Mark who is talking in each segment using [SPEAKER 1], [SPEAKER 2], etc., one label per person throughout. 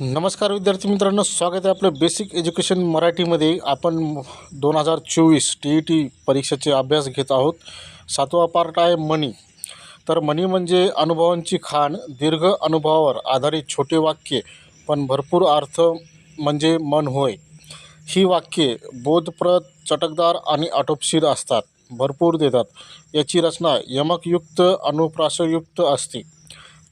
[SPEAKER 1] नमस्कार विद्यार्थी मित्रांनो स्वागत आहे आपलं बेसिक एज्युकेशन मराठीमध्ये. आपण दोन हजार चोवीस टी ई टी परीक्षेचे अभ्यास घेत आहोत. सातवा पार्ट आहे मनी. तर मनी म्हणजे अनुभवांची खाण. दीर्घ अनुभवावर आधारित छोटे वाक्य पण भरपूर अर्थ म्हणजे मन होय. ही वाक्ये बोधप्रद चटकदार आणि आटोपशीर असतात. भरपूर देतात. याची रचना यमकयुक्त अनुप्रासयुक्त असते.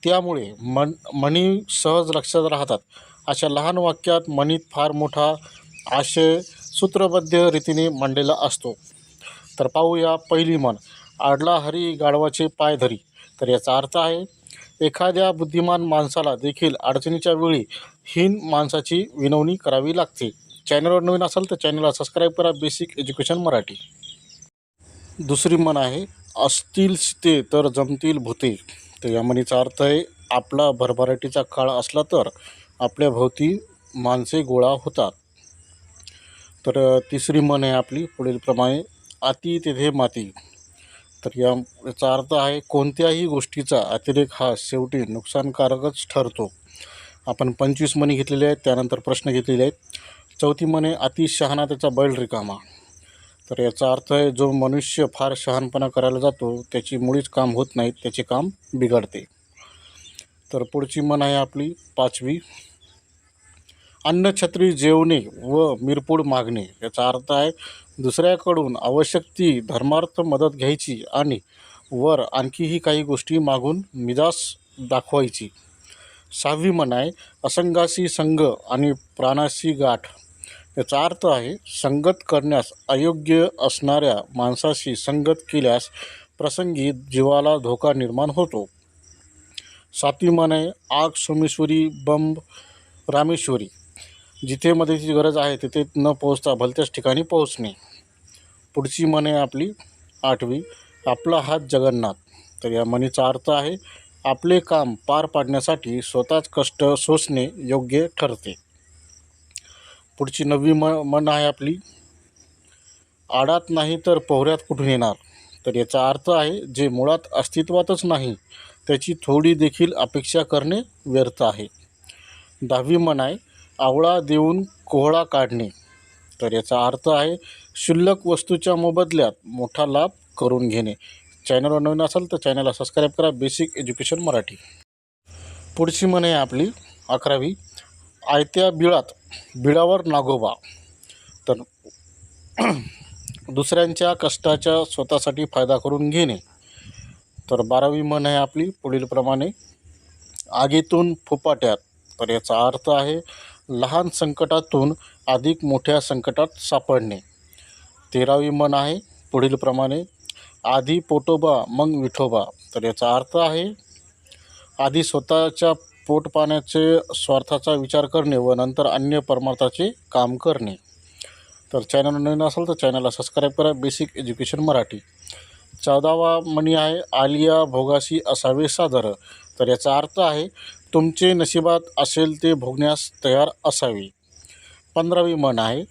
[SPEAKER 1] त्यामुळे मन म्हणी सहज लक्षात राहतात. अशा लहान वाक्यात म्हणीत फार मोठा आशय सूत्रबद्ध रीतीने मांडलेला असतो. तर पाहूया पहिली म्हण. आडला हरी गाढवाचे पाय धरी. तर याचा अर्थ आहे एखाद्या बुद्धिमान माणसाला देखील अडचणीच्या वेळी हीन माणसाची विनवणी करावी लागते. चॅनलवर नवीन असाल तर चॅनलला सबस्क्राईब करा. Basic education Marathi. दुसरी म्हण आहे असतील सीते तर जमतील भूते. तर या म्हणीचा अर्थ आहे आपला भरभराटीचा काळ असला तर आपल्या भोवती माणसे गोळा होतात. तर तिसरी म्हण आहे आपली पुढीलप्रमाणे अति तेथे माती. तर या याचा अर्थ आहे कोणत्याही गोष्टीचा अतिरेक हा शेवटी नुकसानकारकच ठरतो. आपण पंचवीस म्हणी घेतलेले आहेत त्यानंतर प्रश्न घेतलेले आहेत. चौथी म्हणे अति शहाणा त्याचा बैल रिकामा तर याचा अर्थ आहे जो मनुष्य फार शहाणपणा करायला जातो त्याची मुळीच काम होत नाहीत त्याचे काम बिघडते. तर पुढची मन आहे आपली पाचवी. अन्नछत्री जेवणे व मिरपूड मागणे. याचा अर्थ आहे दुसऱ्याकडून आवश्यक ती धर्मार्थ मदत घ्यायची आणि वर आणखीही काही गोष्टी मागून मिजास दाखवायची. सहावी मन आहे असंगाशी संघ आणि प्राणाशी गाठ. याचा अर्थ आहे संगत करण्यास अयोग्य असणाऱ्या माणसाशी संगत केल्यास प्रसंगी जीवाला धोका निर्माण होतो. सातवी म्हण आहे आग सोमेश्वरी बंब रामेश्वरी. जिथे मदतीची गरज आहे तिथे न पोहोचता भलत्याच ठिकाणी पोहोचणे. पुढची मने आहे आपली आठवी आपला हात जगन्नाथ. तर या म्हणीचा अर्थ आहे आपले काम पार पाडण्यासाठी स्वतःच कष्ट सोसणे योग्य ठरते. पुढची नववी म म्हण आहे आपली. आडात नाही तर पोहऱ्यात कुठून येणार? तर याचा अर्थ आहे जे मुळात अस्तित्वातच नाही त्याची थोडी देखील अपेक्षा करणे व्यर्थ आहे. दहावी म्हण आहे आवळा देऊन कोहळा काढणे. तर याचा अर्थ आहे शुल्लक वस्तूच्या मोबदल्यात मोठा लाभ करून घेणे. चॅनलवर नवीन असाल तर चॅनलला सबस्क्राईब करा. Basic education Marathi. पुढची म्हण आहे आपली अकरावी. आयत्या बिळात बिळावर नागोबा. तर दुसऱ्यांच्या कष्टाच्या स्वतःसाठी फायदा करून घेणे. तर बारावी मन आहे आपली पुढीलप्रमाणे. आगीतून फुपाट्यात तर याचा अर्थ आहे लहान संकटातून अधिक मोठ्या संकटात सापडणे. तेरावी मन आहे पुढीलप्रमाणे. आधी पोटोबा मग विठोबा. तर याचा अर्थ आहे आधी स्वतःच्या पोट पाण्याचे स्वार्थाचा विचार करणे व नंतर अन्य परमार्थाचे काम करणे. तर चॅनल नवीन असेल तर चॅनलला सबस्क्राईब करा. Basic education Marathi. चौदावा म्हणी आहे आलिया भोगाशी असावे सादर. तर याचा अर्थ आहे तुमचे नशिबात असेल ते भोगण्यास तयार असावे. पंधरावी म्हण आहे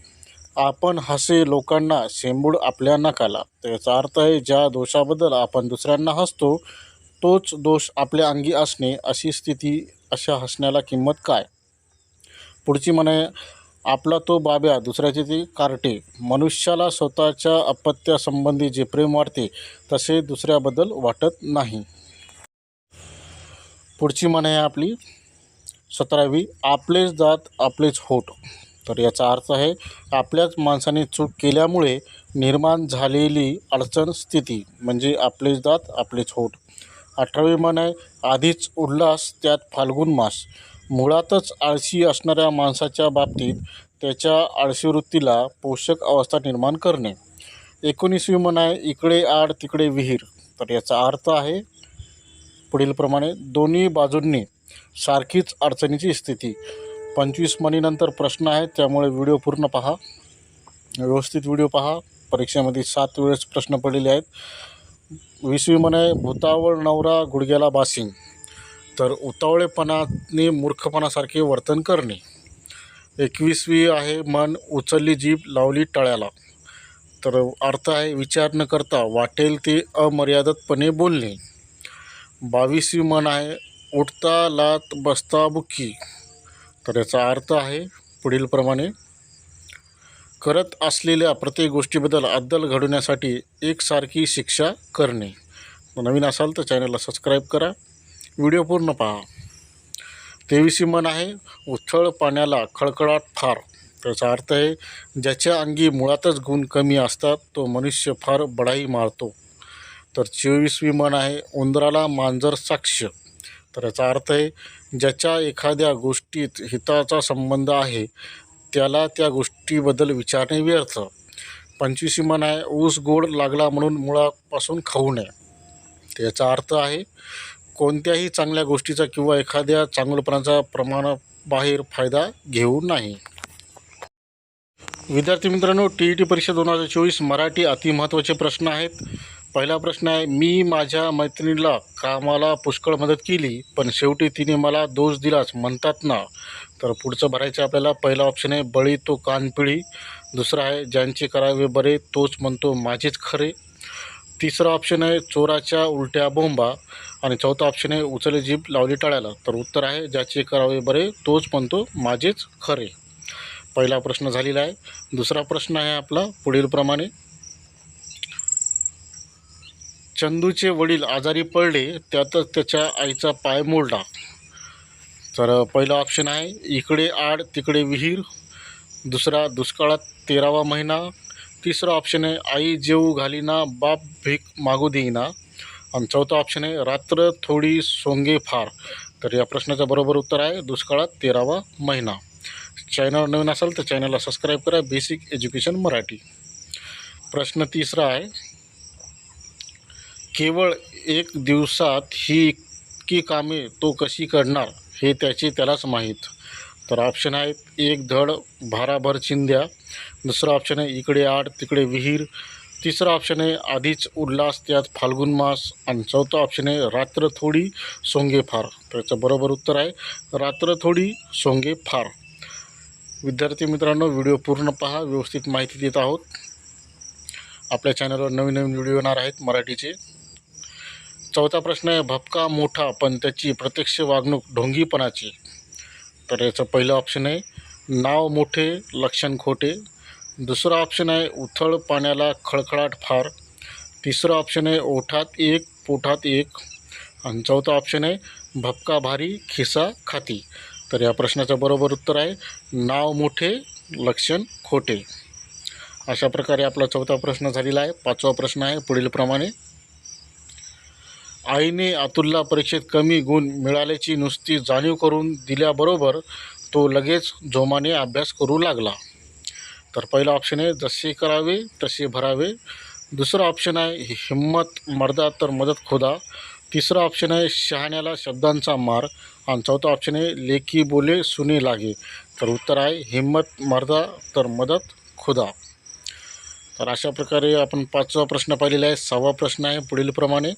[SPEAKER 1] आपण हसे लोकांना शेंबूड आपल्या नकाला. तर याचा अर्थ आहे ज्या दोषाबद्दल आपण दुसऱ्यांना हसतो तोच दोष आपल्या अंगी असणे अशी स्थिती अशा हसण्याला किंमत काय? पुढची म्हणे आपला तो बाब्या दुसऱ्याची ती कार्टे. मनुष्याला स्वतःच्या अपत्यासंबंधी जे प्रेम वाटते तसे दुसऱ्याबद्दल वाटत नाही. पुढची म्हण आहे आपली सतरावी आपलेच दात आपलेच होठ तर याचा अर्थ आहे आपल्याच माणसाने चूक केल्यामुळे निर्माण झालेली अडचण स्थिती म्हणजे आपलेच दात आपलेच होठ अठरावी म्हण आहे आधीच उल्हास त्यात फाल्गुन मास. मुळातच आळशी असणाऱ्या माणसाच्या बाबतीत त्याच्या आळशी वृत्तीला पोषक अवस्था निर्माण करणे. एकोणीसवी म्हण आहे इकडे आड तिकडे विहीर. तर याचा अर्थ आहे पुढीलप्रमाणे दोन्ही बाजूंनी सारखीच अडचणीची स्थिती. पंचवीस म्हणीनंतर प्रश्न आहेत त्यामुळे व्हिडिओ पूर्ण पहा. व्यवस्थित व्हिडिओ पहा. परीक्षेमध्ये सात वेळेस प्रश्न पडलेले आहेत. वीसवी म्हणे भूतावळ नवरा गुडघ्याला बासिंग तर उतावळेपणाने मूर्खपणासारखे वर्तन करणे. एकवीसवी आहे मन उचलली जीभ लावली टळ्याला. तर अर्थ आहे विचार न करता वाटेल ते अमर्यादितपणे बोलणे. बावीसवी मन आहे उठता लात बसता बुक्की. तर याचा अर्थ आहे पुढीलप्रमाणे करत असलेल्या प्रत्येक गोष्टीबद्दल अद्दल घडवण्यासाठी एकसारखी शिक्षा करणे. नवीन असाल तर चॅनलला सबस्क्राईब करा. व्हिडिओ पूर्ण पहा. तेवीसी मन आहे. उथळ पाण्याला खळखळाट फार. त्याचा अर्थ आहे ज्याच्या अंगी मुळातच गुण कमी असतात तो मनुष्य फार बढाई मारतो. तर चोवीसवी मन आहे उंदराला मांजर साक्ष. तर याचा अर्थ आहे ज्याच्या एखाद्या गोष्टीत हिताचा संबंध आहे त्याला त्या गोष्टीबद्दल विचारणे व्यर्थ. पंचवीसी म्हण आहे ऊस गोड लागला म्हणून मुळापासून खाऊ नये. त्याचा अर्थ आहे कोणत्याही चांगल्या गोष्टीचा किंवा एखाद्या चांगलपणाचा प्रमाणाबाहेर फायदा घेऊ नाही. विद्यार्थी मित्रांनो टी ई टी परीक्षा दोन हजार चोवीस मराठी अतिमहत्त्वाचे प्रश्न आहेत. पहिला प्रश्न आहे मी माझ्या मैत्रिणीला कामाला पुष्कळ मदत केली पण शेवटी तिने मला दोष दिलाच म्हणतात ना तर पुढचं भरायचं आपल्याला. पहिला ऑप्शन आहे बळी तो कानपिळी. दुसरा आहे ज्यांचे करावे बरे तोच म्हणतो माझेच खरे. तिसरा ऑप्शन आहे चोराच्या उलट्या बोंबा. आणि चौथा ऑप्शन आहे उचले जीभ लावली टाळ्याला. तर उत्तर आहे ज्याचे करावे बरे तोच म्हणतो माझेच खरे. पहिला प्रश्न झालेला आहे. दुसरा प्रश्न आहे आपला पुढीलप्रमाणे. चंदूचे वडील आजारी पडले त्यातच त्याच्या आईचा पाय मोडला. तर पहिला ऑप्शन आहे इकडे आड तिकडे विहीर. दुसरा दुष्काळात तेरावा महिना. तिसरा ऑप्शन आहे आई जेऊ घालीना बाप भीक मागू देईना. आणि चौथा ऑप्शन आहे रात्र थोडी सोंगे फार. तर या प्रश्नाचं बरोबर उत्तर आहे दुष्काळात तेरावा महिना. चॅनल नवीन असाल तर चॅनलला सबस्क्राईब करा बेसिक एज्युकेशन मराठी. प्रश्न तिसरा आहे केवळ एक दिवसात ही इतकी कामे तो कशी करणार? हे त्याचे त्यालाच माहीत. तर ऑप्शन आहेत एक धड भाराभर चिंध्या. दुसरा ऑप्शन आहे इकडे आड तिकडे विहीर. तिसरा ऑप्शन आहे आधीच उल्हास त्यात फाल्गुन मास. आणि चौथा ऑप्शन आहे रात्र थोडी सोंगे फार. त्याचं बरोबर उत्तर आहे रात्र थोडी सोंगे फार. विद्यार्थी मित्रांनो व्हिडिओ पूर्ण पहा व्यवस्थित माहिती देत आहोत. आपल्या चॅनलवर नवीन नवीन व्हिडिओ येणार आहेत मराठीचे. चौथा प्रश्न आहे भपका मोठा पण त्याची प्रत्यक्ष वागणूक ढोंगीपणाची. तर याचं पहिलं ऑप्शन आहे नाव मोठे लक्षण खोटे. दुसरा ऑप्शन आहे उथळ पाण्याला खळखळाट फार. तिसरं ऑप्शन आहे ओठात एक पोठात एक. आणि चौथा ऑप्शन आहे भपका भारी खिसा खाती. तर या प्रश्नाचं बरोबर उत्तर आहे नाव मोठे लक्षण खोटे. अशा प्रकारे आपला चौथा प्रश्न झालेला आहे. पाचवा प्रश्न आहे पुढीलप्रमाणे. आईने अतुलला परीक्षेत कमी गुण मिळाल्याची नुसती जाणीव करून दिल्याबरोबर तो लगेच जोमाने अभ्यास करू लागला. तर पहिला ऑप्शन आहे जसे करावे तसे भरावे. दुसरा ऑप्शन आहे हिम्मत मर्दा तर मदत खुदा. तिसरा ऑप्शन आहे शहाण्याला शब्दांचा मार. आणि चौथा ऑप्शन आहे लेखी बोले सुने लागे. तर उत्तर आहे हिम्मत मर्दा तर मदत खुदा. तर अशा प्रकारे आपण पाचवा प्रश्न पाहिलेला आहे सहावा प्रश्न आहे पुढीलप्रमाणे.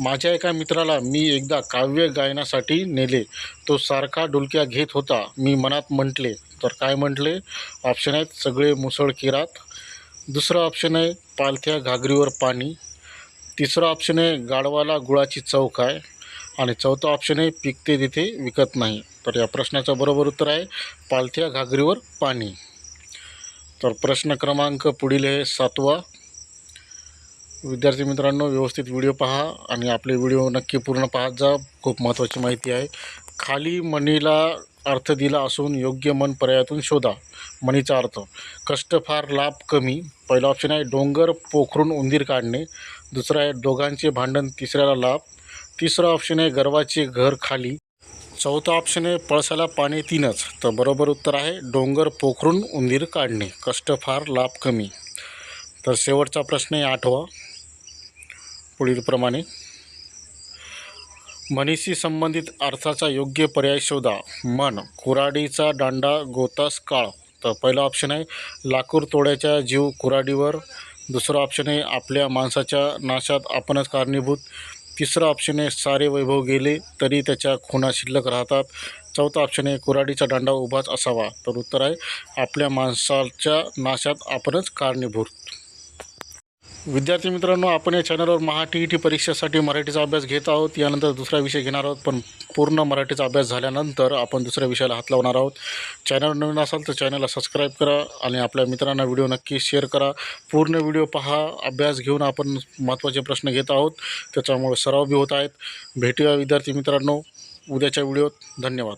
[SPEAKER 1] माझ्या एका मित्राला मी एकदा काव्य गायनासाठी नेले. तो सारखा डुलक्या घेत होता. मी मनात म्हटले तर काय म्हटले? ऑप्शन आहेत सगळे मुसळ किरात. दुसरं ऑप्शन आहे पालथ्या घागरीवर पाणी. तिसरं ऑप्शन आहे गाढवाला गुळाची चव काय? आणि चौथा ऑप्शन आहे पिकते तिथे विकत नाही. तर या प्रश्नाचं बरोबर उत्तर आहे पालथ्या घागरीवर पाणी. तर प्रश्न क्रमांक पुढील आहे सातवा. विद्यार्थी मित्रांनो व्यवस्थित व्हिडिओ पहा आणि आपले व्हिडिओ नक्की पूर्ण पाहत जा. खूप महत्त्वाची माहिती आहे. खाली मनीला अर्थ दिला असून योग्य मन पर्यायातून शोधा. मनीचा अर्थ कष्ट फार लाभ कमी. पहिला ऑप्शन आहे डोंगर पोखरून उंदीर काढणे. दुसरा आहे दोघांचे भांडण तिसऱ्याला लाभ. तिसरा ऑप्शन आहे गर्वाचे घर खाली. चौथा ऑप्शन आहे पळसाला पाणी तीनच. तर बरोबर उत्तर आहे डोंगर पोखरून उंदीर काढणे. कष्ट फार लाभ कमी. तर शेवटचा प्रश्न आहे आठवा. पुढीलप्रमाणे. म्हणीशी संबंधित अर्थाचा योग्य पर्याय शोधा. मन कुराडीचा दांडा गोतास काळ. तर पहिला ऑप्शन आहे लाकूड तोड्याच्या जीव कुराडीवर दुसरा ऑप्शन आहे आपल्या माणसाच्या नाशात आपणच कारणीभूत. तिसरा ऑप्शन आहे सारे वैभव गेले तरी त्याच्या खुणा शिल्लक राहतात. चौथा ऑप्शन आहे कुराडीचा दांडा उभाच असावा. तर उत्तर आहे आपल्या माणसाच्या नाशात आपणच कारणीभूत. विद्यार्थी मित्रांनो आपण या चॅनलवर महा टी ई टी परीक्षेसाठी मराठीचा अभ्यास घेत आहोत. यानंतर दुसरा विषय घेणार आहोत पण पूर्ण मराठीचा अभ्यास झाल्यानंतर आपण दुसऱ्या विषयाला हात लावणार आहोत. चॅनल नवीन असाल तर चॅनलला सबस्क्राईब करा आणि आपल्या मित्रांना व्हिडिओ नक्की शेअर करा. पूर्ण व्हिडिओ पहा अभ्यास घेऊन आपण महत्त्वाचे प्रश्न घेत आहोत. त्याच्यामुळे सराव बी होत आहेत. भेटूया विद्यार्थी मित्रांनो उद्याच्या व्हिडिओत धन्यवाद.